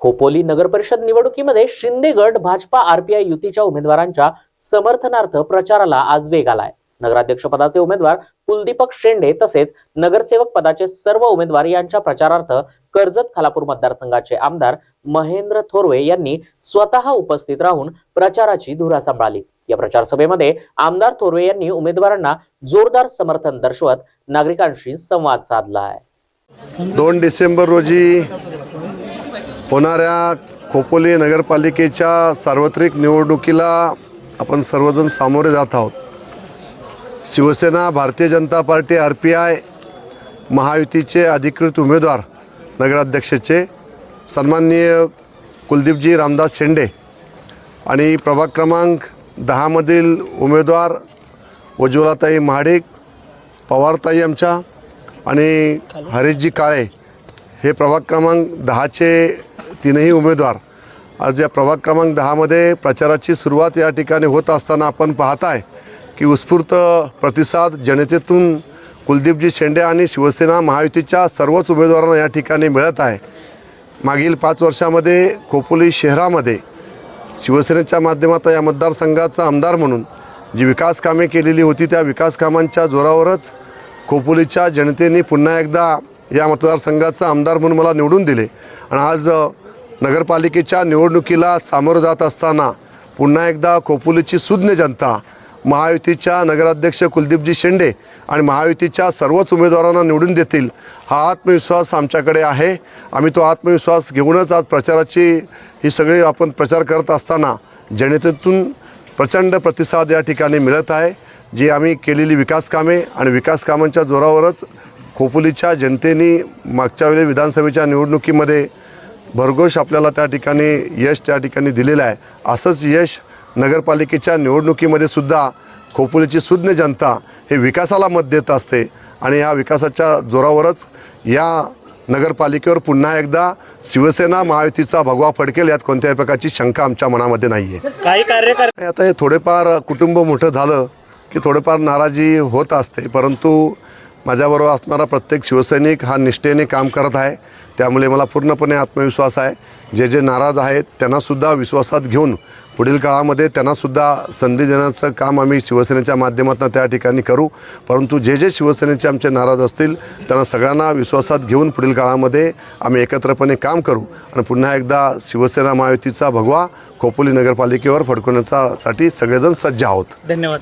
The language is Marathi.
खोपोली नगर परिषद निवडणुकीमध्ये शिंदे गट भाजपा आरपीआय युतीच्या उमेदवारांच्या समर्थनार्थ प्रचाराला आज वेग आलाय. नगराध्यक्ष पदाचे उमेदवार कुलदीपक शेंडे तसेच नगरसेवक पदाचे सर्व उमेदवार यांच्या प्रचारार्थ कर्जत खालापूर मतदारसंघाचे आमदार महेंद्र थोरवे यांनी स्वतः उपस्थित राहून प्रचाराची धुरा सांभाळली. या प्रचार सभेमध्ये आमदार थोरवे यांनी उमेदवारांना जोरदार समर्थन दर्शवत नागरिकांशी संवाद साधला आहे दोन डिसेंबर रोजी होणाऱ्या खोपोली नगरपालिकेच्या सार्वत्रिक निवडणुकीला आपण सर्वजण सामोरे जात आहोत. Shiv Sena Bharatiya Janata party R P I महायुतीचे अधिकृत उमेदवार नगराध्यक्षाचे सन्माननीय कुलदीपजी रामदास शेंडे आणि प्रभाग क्रमांक दहामधील उमेदवार उज्ज्वलाताई महाडिक पवारताई आमच्या आणि हरीशजी काळे हे प्रभाग क्रमांक दहाचे तीनही उमेदवार आज या प्रभाग क्रमांक दहामध्ये प्रचाराची सुरुवात या ठिकाणी होत असताना आपण पाहताय की उत्स्फूर्त प्रतिसाद जनतेतून कुलदीपजी शेंडे आणि शिवसेना महायुतीच्या सर्वच उमेदवारांना या ठिकाणी मिळत आहे. मागील पाच वर्षामध्ये खोपोली शहरामध्ये शिवसेनेच्या माध्यमातून या मतदारसंघाचा आमदार म्हणून जी विकास कामे केलेली होती त्या विकास कामांच्या जोरावरच खोपोलीच्या जनतेने पुन्हा एकदा या मतदारसंघाचा आमदार म्हणून मला निवडून दिले. आणि आज नगरपालिकेच्या निवडणुकीला सामोरं जात असताना पुन्हा एकदा खोपोलीची सुज्ञ जनता महायुतीच्या नगराध्यक्ष कुलदीपजी शेंडे आणि महायुतीच्या सर्वच उमेदवारांना निवडून देतील हा आत्मविश्वास आमच्याकडे आहे. आम्ही तो आत्मविश्वास घेऊनच आज प्रचाराची ही सगळी आपण प्रचार करत असताना जनतेतून प्रचंड प्रतिसाद या ठिकाणी मिळत आहे. जी आम्ही केलेली विकासकामे आणि विकास कामांच्या जोरावरच खोपोलीच्या जनतेने मागच्या वेळी विधानसभेच्या निवडणुकीमध्ये भरघोष आपल्याला त्या ठिकाणी यश त्या ठिकाणी दिलेलं आहे. असंच यश नगरपालिकेच्या निवडणुकीमध्ये सुद्धा खोपोलीची सुज्ञ जनता हे विकासाला मत देत असते आणि या विकासाच्या जोरावरच या नगरपालिकेवर पुन्हा एकदा शिवसेना महायुतीचा भगवा फडकेल यात कोणत्याही प्रकारची शंका आमच्या मनामध्ये नाही आहे काही कार्यकर्ते आता हे थोडेफार कुटुंब मोठं झालं की थोडेफार नाराजी होत असते परंतु माझ्याबरोबर असणारा प्रत्येक शिवसैनिक हा निष्ठेने काम करत आहे. त्यामुळे मला पूर्णपणे आत्मविश्वास आहे. जे जे नाराज आहेत त्यांनासुद्धा विश्वासात घेऊन पुढील काळामध्ये त्यांनासुद्धा संधी देण्याचं काम आम्ही शिवसेनेच्या माध्यमातून त्या ठिकाणी करू. परंतु जे जे शिवसेनेचे आमचे नाराज असतील त्यांना सगळ्यांना विश्वासात घेऊन पुढील काळामध्ये आम्ही एकत्रपणे काम करू. आणि पुन्हा एकदा शिवसेना महायुतीचा भगवा खोपोली नगरपालिकेवर फडकवण्यासाठी सगळेजण सज्ज आहोत. धन्यवाद.